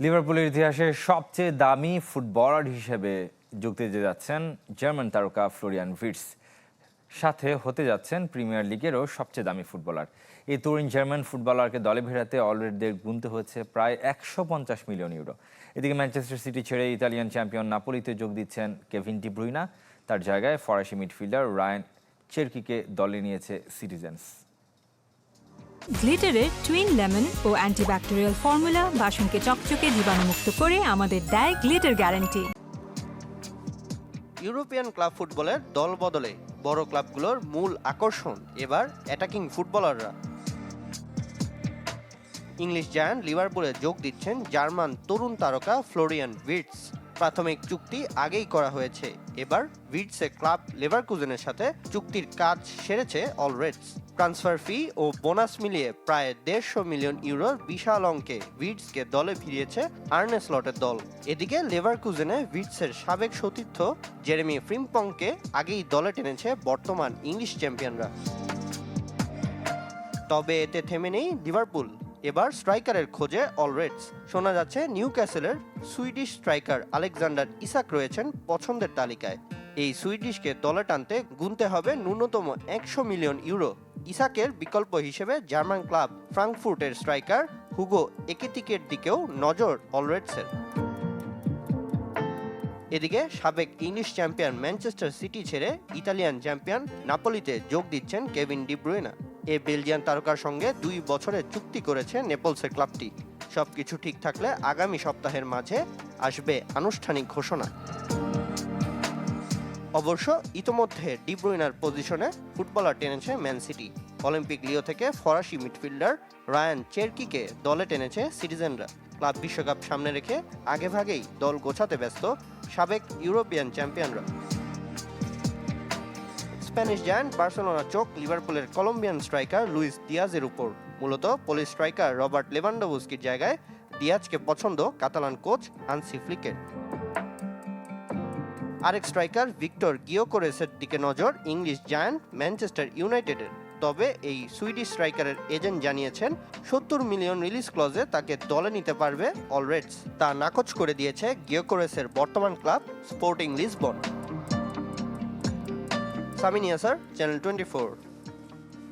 লিভারপুলের ইতিহাসে সবচেয়ে দামি ফুটবলার হিসেবে যোগ দিতে যাচ্ছেন জার্মান তারকা ফ্লোরিয়ান ভিটস সাথে হতে যাচ্ছেন প্রিমিয়ার লিগেরও সবচেয়ে দামি ফুটবলার। এই তরুণ জার্মান ফুটবলারকে দলে ভেড়াতে অলরেডিদের গুনতে হচ্ছে প্রায় একশো পঞ্চাশ মিলিয়ন ইউরো। এদিকে ম্যানচেস্টার সিটি ছেড়ে ইতালিয়ান চ্যাম্পিয়ন নাপোলিতে যোগ দিচ্ছেন কেভিন ডিব্রুইনা তার জায়গায় ফরাসি মিডফিল্ডার রায়ান চেরকিকে দলে নিয়েছে সিটিজেন্স। গ্লিটারের টুইন লেমন ও অ্যান্টিব্যাকটেরিয়াল ফর্মুলা বাসনকে চকচকে জীবাণুমুক্ত করে আমাদের দেয় গ্লিটার গ্যারান্টি। ইউরোপিয়ান ক্লাব ফুটবলের দল বদলে বড় ক্লাবগুলোর মূল আকর্ষণ এবার অ্যাটাকিং ফুটবলাররা। ইংলিশ জায়ান্ট লিভারপুলে যোগ দিচ্ছেন জার্মান তরুণ তারকা ফ্লোরিয়ান ভিটস। প্রাথমিক চুক্তি আগেই করা হয়েছে। এবার ভিটসে ক্লাব লেভারকুজেনের সাথে চুক্তির কাজ সেরেছে অলরেডস ট্রান্সফার ফি ও বোনাস মিলিয়ে প্রায় দেড়শো মিলিয়ন ইউরোর বিশাল অঙ্কে ভিটসকে দলে ফিরিয়েছে আর্নে স্লটের দল। এদিকে লেভারকুজেনে ভিটসের সাবেক সতীর্থ জেরেমি ফ্রিম্পংকে আগেই দলে টেনেছে বর্তমান ইংলিশ চ্যাম্পিয়নরা তবে এতে থেমে নেই লিভারপুল এবার স্ট্রাইকারের খোঁজে অলরেডস শোনা যাচ্ছে নিউ ক্যাসেলের সুইডিশ স্ট্রাইকার আলেকজান্ডার ইসাক রয়েছেন পছন্দের তালিকায়। এই সুইডিশকে দলে টানতে গুনতে হবে ন্যূনতম একশো মিলিয়ন ইউরো ইসাকের বিকল্প হিসেবে জার্মান ক্লাব ফ্রাঙ্কফুর্টের স্ট্রাইকার হুগো একেতিকের দিকেও নজর অলরেডসের। এদিকে সাবেক ইংলিশ চ্যাম্পিয়ন ম্যানচেস্টার সিটি ছেড়ে ইতালিয়ান চ্যাম্পিয়ন নাপোলিতে যোগ দিচ্ছেন কেভিন ডিব্রুইনা এ বেলজিয়ান তারকার সঙ্গে দুই বছরের চুক্তি করেছে নেপলসের ক্লাবটি। সবকিছু ঠিক থাকলে আগামী সপ্তাহের মাঝে আসবে আনুষ্ঠানিক ঘোষণা। অবশ্য ইতোমধ্যে ডিব্রুইনার পজিশনে ফুটবলার টেনেছে ম্যান সিটি। অলিম্পিক লিও থেকে ফরাসি মিডফিল্ডার রায়ান চেরকিকে দলে টেনেছে সিটিজেনরা। ক্লাব বিশ্বকাপ সামনে রেখে আগেভাগেই দল গোছাতে ব্যস্ত সাবেক ইউরোপিয়ান চ্যাম্পিয়নরা। স্প্যানিশ জায়ান্ট বার্সেলোনা চোখ লিভারপুলের কলম্বিয়ান স্ট্রাইকার লুইস দিয়াজের উপর। মূলত পোলিশ স্ট্রাইকার রবার্ট লেভান্ডোভস্কির জায়গায় দিয়াজকে পছন্দ কাতালান কোচ হানসি ফ্লিকের। আরেক স্ট্রাইকার ভিক্টর গিওকোরেসের দিকে নজর, ইংলিশ জায়ান্ট ম্যানচেস্টার ইউনাইটেডের। তবে এই সুইডিশ স্ট্রাইকারের এজেন্ট জানিয়েছেন, সত্তর মিলিয়ন রিলিজ ক্লজে তাকে দলে নিতে পারবে অলরেডস তা নাকচ করে দিয়েছে গিওকোরেসের বর্তমান ক্লাব স্পোর্টিং লিসবন। সামিনিয়া, স্যার, চ্যানেল টোয়েন্টি